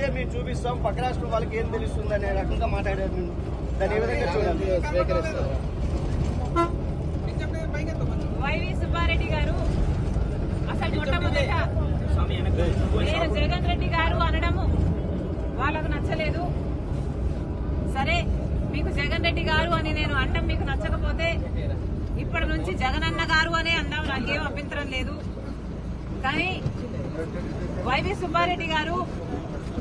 అభివృద్ధి మేము చూపిస్తాం. పక్క రాష్ట్రం వాళ్ళకి ఏం తెలుస్తుంది అనే రకంగా మాట్లాడారు. మీరు. దాన్ని ఏ విధంగా చూడాలి? వైవి సుబ్బారెడ్డి గారు అసలు మొట్టమొదట నేను జగన్ రెడ్డి గారు అనడము వాళ్ళకు నచ్చలేదు. సరే మీకు జగన్ రెడ్డి గారు అని నేను అనడం మీకు నచ్చకపోతే ఇప్పటి నుంచి జగన్ అన్న గారు అనే అందాం. నాకేం అభ్యంతరం లేదు. కానీ వైవి సుబ్బారెడ్డి గారు